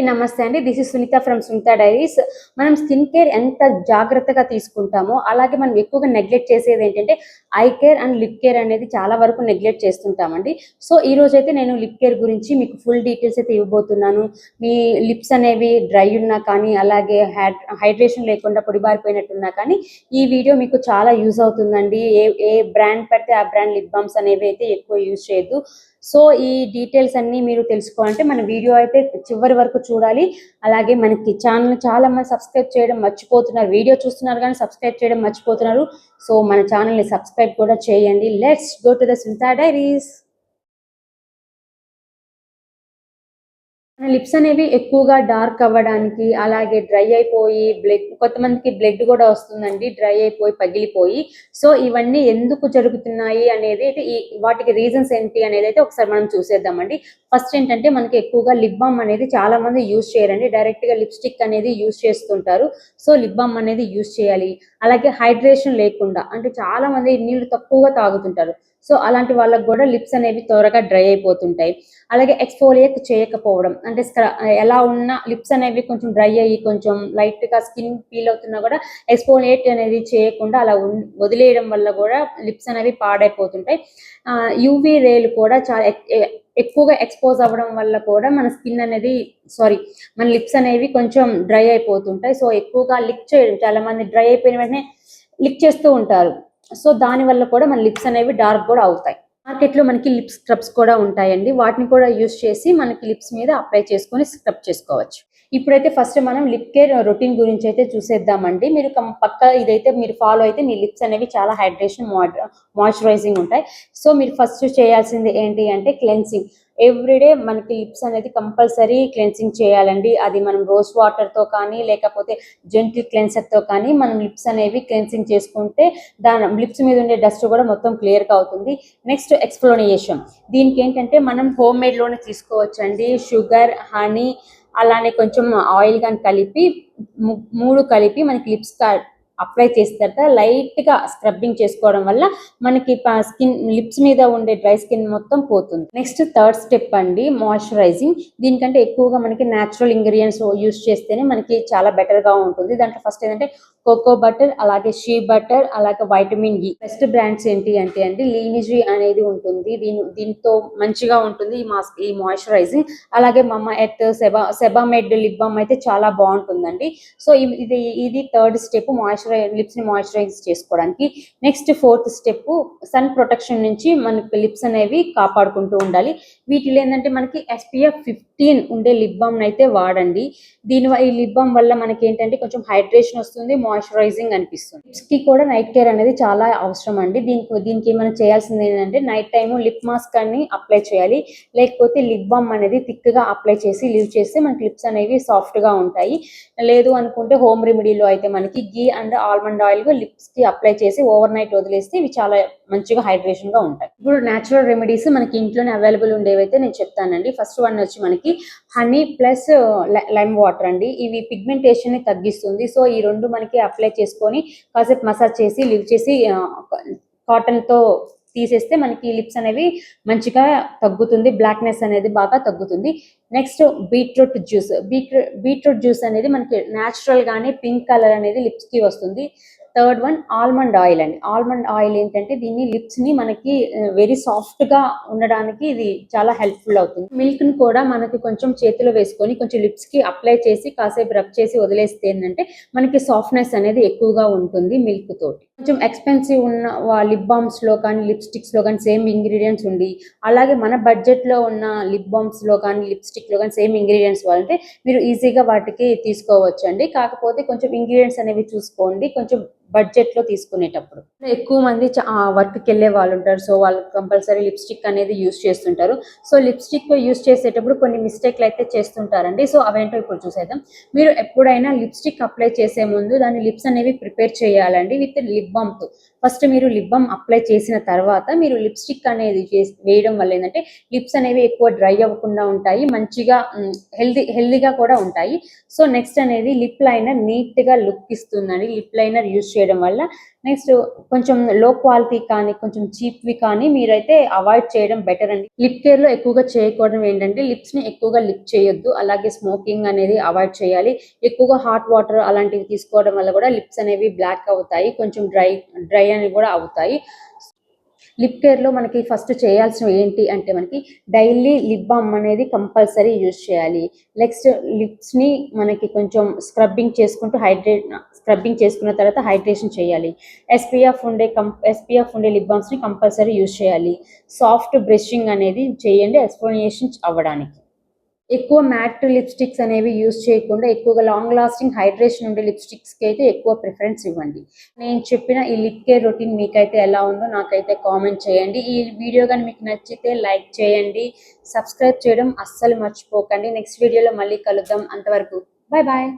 అందరికీ నమస్తే అండి. This is Sunitha from Sunitha diaries మనం స్కిన్ కేర్ ఎంత జాగ్రత్తగా తీసుకుంటామో అలాగే మనం ఎక్కువగా నెగ్లెక్ట్ చేసేది ఏంటంటే eye care and lip care అనేది చాలా వరకు నెగ్లెక్ట్ చేస్తుంటామండి. సో ఈ రోజు అయితే నేను లిప్ కేర్ గురించి మీకు ఫుల్ డీటెయిల్స్ అయితే ఇవ్వబోతున్నాను. మీ లిప్స్ అనేవి డ్రై ఉన్నా కానీ అలాగే హైడ్రేషన్ లేకుండా పొడిబారిపోయినట్టున్నా కానీ ఈ వీడియో మీకు చాలా యూజ్ అవుతుందండి. ఏ ఏ బ్రాండ్ పెడితే ఆ బ్రాండ్ లిప్ బామ్స్ అనేవి అయితే ఎక్కువ యూజ్ చేయొద్దు. సో ఈ డీటెయిల్స్ అన్ని మీరు తెలుసుకోవాలంటే మన వీడియో అయితే చివరి వరకు చూడాలి. అలాగే మనకి ఛానల్ చాలా మంది సబ్స్క్రైబ్ చేయడం మర్చిపోతున్నారు. వీడియో చూస్తున్నారు కానీ సబ్స్క్రైబ్ చేయడం మర్చిపోతున్నారు. సో మన ఛానల్ని సబ్స్క్రైబ్ కూడా చేయండి. Let's go to the Sunitha diaries lips అనేవి ఎక్కువగా డార్క్ అవ్వడానికి అలాగే డ్రై అయిపోయి బ్లడ్ కొంతమందికి బ్లడ్ కూడా వస్తుందండి డ్రై అయిపోయి పగిలిపోయి. సో ఇవన్నీ ఎందుకు జరుగుతున్నాయి అనేది అయితే ఈ వాటికి రీజన్స్ ఏంటి అనేది అయితే ఒకసారి మనం చూసేద్దామండి. ఫస్ట్ ఏంటంటే మనకి ఎక్కువగా లిప్ బామ్ అనేది చాలా మంది యూజ్ చేయరండి. డైరెక్ట్గా లిప్స్టిక్ అనేది యూజ్ చేస్తుంటారు. సో లిప్ బామ్ అనేది యూజ్ చేయాలి. అలాగే హైడ్రేషన్ లేకుండా అంటే చాలా మంది నీళ్ళు తక్కువగా తాగుతుంటారు. సో అలాంటి వాళ్ళకు కూడా లిప్స్ అనేవి త్వరగా డ్రై అయిపోతుంటాయి. అలాగే ఎక్స్ఫోలియేట్ చేయకపోవడం అంటే స్క్ర- ఎలా ఉన్న లిప్స్ అనేవి కొంచెం డ్రై అయ్యి కొంచెం లైట్గా స్కిన్ ఫీల్ అవుతున్నా కూడా ఎక్స్ఫోలియేట్ అనేది చేయకుండా అలా వదిలేయడం వల్ల కూడా లిప్స్ అనేవి పాడైపోతుంటాయి. యూవీ రేలు కూడా చాలా ఎక్కువగా ఎక్స్పోజ్ అవ్వడం వల్ల కూడా మన స్కిన్ అనేది సారీ మన లిప్స్ అనేవి కొంచెం డ్రై అయిపోతుంటాయి. సో ఎక్కువగా లిక్ చేయడం చాలా మంది డ్రై అయిపోయిన వెంటనే లిక్ చేస్తూ ఉంటారు. సో దానివల్ల కూడా మన లిప్స్ అనేవి డార్క్ కూడా అవుతాయి. మార్కెట్లో మనకి లిప్ స్క్రబ్స్ కూడా ఉంటాయండి. వాటిని కూడా యూస్ చేసి మనకి లిప్స్ మీద అప్లై చేసుకొని స్క్రబ్ చేసుకోవచ్చు. ఇప్పుడైతే ఫస్ట్ మనం లిప్ కేర్ రొటీన్ గురించి అయితే చూసేద్దామండి. మీరు పక్క ఇదైతే మీరు ఫాలో అయితే మీ లిప్స్ అనేవి చాలా హైడ్రేషన్ మాయిశ్చరైజింగ్ ఉంటాయి. సో మీరు ఫస్ట్ చేయాల్సింది ఏంటి అంటే క్లెన్సింగ్. ఎవ్రీడే మనకి లిప్స్ అనేది కంపల్సరీ క్లెన్సింగ్ చేయాలండి. అది మనం రోజ్ వాటర్తో కానీ లేకపోతే జెంటిల్ క్లెన్సర్తో కానీ మనం లిప్స్ అనేవి క్లెన్సింగ్ చేసుకుంటే దాని లిప్స్ మీద ఉండే డస్ట్ కూడా మొత్తం క్లియర్గా అవుతుంది. నెక్స్ట్ ఎక్స్ప్లోనియేషన్ దీనికి ఏంటంటే మనం హోమ్ మేడ్లోనే తీసుకోవచ్చండి. షుగర్ హనీ అలానే కొంచెం ఆయిల్ కానీ కలిపి మూడు కలిపి మనకి లిప్స్ అప్లై చేసిన తర్వాత లైట్గా స్క్రబ్బింగ్ చేసుకోవడం వల్ల మనకి స్కిన్ లిప్స్ మీద ఉండే డ్రై స్కిన్ మొత్తం పోతుంది. నెక్స్ట్ థర్డ్ స్టెప్ అండి మాయిశ్చరైజింగ్ దీనికంటే ఎక్కువగా మనకి న్యాచురల్ ఇంగ్రీడియంట్స్ యూస్ చేస్తేనే మనకి చాలా బెటర్గా ఉంటుంది. దాంట్లో ఫస్ట్ ఏంటంటే కోకో బటర్ అలాగే షీ బటర్ అలాగే వైటమిన్ ఈ బెస్ట్ బ్రాండ్స్ ఏంటి అంటే అండి లీనిజీ అనేది ఉంటుంది. దీని దీంతో మంచిగా ఉంటుంది ఈ మాస్క్ ఈ మాయిశ్చరైజింగ్ అలాగే మమ్మ ఎత్ సెబా సెబామెడ్ లిప్ బామ్ అయితే చాలా బాగుంటుందండి. సో ఇది ఇది థర్డ్ స్టెప్ మాయిశ్చర్ లిప్స్ని మాయిశ్చరైజ్ చేసుకోవడానికి next fourth step sun protection నుంచి మనకి లిప్స్ అనేవి కాపాడుకుంటూ ఉండాలి. వీటిలో ఏంటంటే మనకి ఎస్పీఎఫ్ ఫిఫ్టీన్ ఉండే లిప్ బామ్ అయితే వాడండి. దీని ఈ లిప్ బామ్ వల్ల మనకి ఏంటంటే కొంచెం హైడ్రేషన్ వస్తుంది మాయిశ్చరైజింగ్ అనిపిస్తుంది. లిప్స్కి కూడా నైట్ కేర్ అనేది చాలా అవసరం అండి. దీనికి దీనికి మనం చేయాల్సింది ఏంటంటే నైట్ టైం లిప్ మాస్క్ అని అప్లై చేయాలి. లేకపోతే లిప్ బామ్ అనేది థిక్గా అప్లై చేసి లీవ్ చేస్తే మనకి లిప్స్ అనేవి సాఫ్ట్గా ఉంటాయి. లేదు అనుకుంటే హోమ్ రెమెడీలో అయితే మనకి గీ అండ్ ఆల్మండ్ ఆయిల్ లిప్స్కి అప్లై చేసి ఓవర్ నైట్ వదిలేస్తే ఇవి చాలా మంచిగా హైడ్రేషన్గా ఉంటాయి. ఇప్పుడు న్యాచురల్ రెమెడీస్ మనకి ఇంట్లోనే అవైలబుల్ ఉండేవైతే నేను చెప్తానండి. ఫస్ట్ వన్ వచ్చి మనకి హనీ ప్లస్ లైమ్ వాటర్ అండి. ఇవి పిగ్మెంటేషన్ని తగ్గిస్తుంది. సో ఈ రెండు మనకి అప్లై చేసుకొని కాసేపు మసాజ్ చేసి లివ్ చేసి uh, కాటన్తో తీసేస్తే మనకి లిప్స్ అనేవి మంచిగా తగ్గుతుంది బ్లాక్నెస్ అనేది బాగా తగ్గుతుంది. Next beetroot juice beetroot beetroot juice అనేది మనకి న్యాచురల్గానే పింక్ కలర్ అనేది లిప్స్కి వస్తుంది. థర్డ్ వన్ ఆల్మండ్ ఆయిల్ అండి. ఆల్మండ్ ఆయిల్ ఏంటంటే దీన్ని లిప్స్ని మనకి వెరీ సాఫ్ట్గా ఉండడానికి ఇది చాలా హెల్ప్ఫుల్ అవుతుంది. మిల్క్ని కూడా మనకి కొంచెం చేతిలో వేసుకొని కొంచెం లిప్స్కి అప్లై చేసి కాసేపు రబ్ చేసి వదిలేస్తే ఏంటంటే మనకి సాఫ్ట్నెస్ అనేది ఎక్కువగా ఉంటుంది మిల్క్ తోటి. కొంచెం ఎక్స్పెన్సివ్ ఉన్న లిప్ బామ్స్లో కానీ లిప్స్టిక్స్లో కానీ సేమ్ ఇంగ్రీడియంట్స్ ఉండి అలాగే మన బడ్జెట్లో ఉన్న లిప్ బామ్స్లో కానీ లిప్స్టిక్లో కానీ సేమ్ ఇంగ్రీడియంట్స్ వాళ్ళంటే మీరు ఈజీగా వాటికి తీసుకోవచ్చు అండి కాకపోతే కొంచెం ఇంగ్రీడియంట్స్ అనేవి చూసుకోండి. కొంచెం బడ్జెట్లో తీసుకునేటప్పుడు ఎక్కువ మంది వర్క్కి వెళ్ళే వాళ్ళు ఉంటారు సో వాళ్ళు కంపల్సరీ లిప్స్టిక్ అనేది యూస్ చేస్తుంటారు. సో లిప్స్టిక్ యూస్ చేసేటప్పుడు కొన్ని మిస్టేక్లు అయితే చేస్తుంటారండి. సో అవేంటో ఇప్పుడు చూసేద్దాం. మీరు ఎప్పుడైనా లిప్స్టిక్ అప్లై చేసే ముందు దాని లిప్స్ అనేవి ప్రిపేర్ చేయాలండి విత్ లిప్ బామ్తో ఫస్ట్ మీరు లిప్ బామ్ అప్లై చేసిన తర్వాత మీరు లిప్స్టిక్ అనేది వేయడం వల్ల ఏంటంటే లిప్స్ అనేవి ఎక్కువ డ్రై అవ్వకుండా ఉంటాయి మంచిగా హెల్దీ హెల్దీగా కూడా ఉంటాయి. సో నెక్స్ట్ అనేది లిప్ లైనర్ నీట్గా లుక్ ఇస్తుందండి. లిప్ లైనర్ యూస్ చేయడం వల్ల నెక్స్ట్ కొంచెం లో క్వాలిటీ కానీ కొంచెం చీప్వి కానీ మీరైతే అవాయిడ్ చేయడం బెటర్ అండి. లిప్ కేర్లో ఎక్కువగా చేయకూడదు ఏంటంటే లిప్స్ని ఎక్కువగా లిప్ చేయొద్దు. అలాగే స్మోకింగ్ అనేది అవాయిడ్ చేయాలి. ఎక్కువగా హాట్ వాటర్ అలాంటివి తీసుకోవడం వల్ల కూడా లిప్స్ అనేవి బ్లాక్ అవుతాయి. కొంచెం డ్రై డ్రై అనేవి కూడా అవుతాయి. లిప్ కేర్లో మనకి ఫస్ట్ చేయాల్సినవి ఏంటి అంటే మనకి డైలీ లిప్ బామ్ అనేది కంపల్సరీ యూజ్ చేయాలి. నెక్స్ట్ లిప్స్ని మనకి కొంచెం స్క్రబ్బింగ్ చేసుకుంటూ హైడ్రేట్ స్క్రబ్బింగ్ చేసుకున్న తర్వాత హైడ్రేషన్ చేయాలి. ఎస్పీఎఫ్ ఉండే కం ఎస్పీఎఫ్ ఉండే లిప్ బామ్స్ని కంపల్సరీ యూజ్ చేయాలి. సాఫ్ట్ బ్రషింగ్ అనేది చేయండి ఎక్స్ప్లెనేషన్ అవ్వడానికి. ఎక్కువ మ్యాట్ లిప్స్టిక్స్ అనేవి యూస్ చేయకుండా ఎక్కువగా లాంగ్ లాస్టింగ్ హైడ్రేషన్ ఉండే లిప్స్టిక్స్కి అయితే ఎక్కువ ప్రిఫరెన్స్ ఇవ్వండి. నేను చెప్పిన ఈ లిప్ కేర్ రొటీన్ మీకైతే ఎలా ఉందో నాకైతే కామెంట్ చేయండి. ఈ వీడియో కానీ మీకు నచ్చితే లైక్ చేయండి. సబ్స్క్రైబ్ చేయడం అస్సలు మర్చిపోకండి. నెక్స్ట్ వీడియోలో మళ్ళీ కలుద్దాం. అంతవరకు బాయ్ బాయ్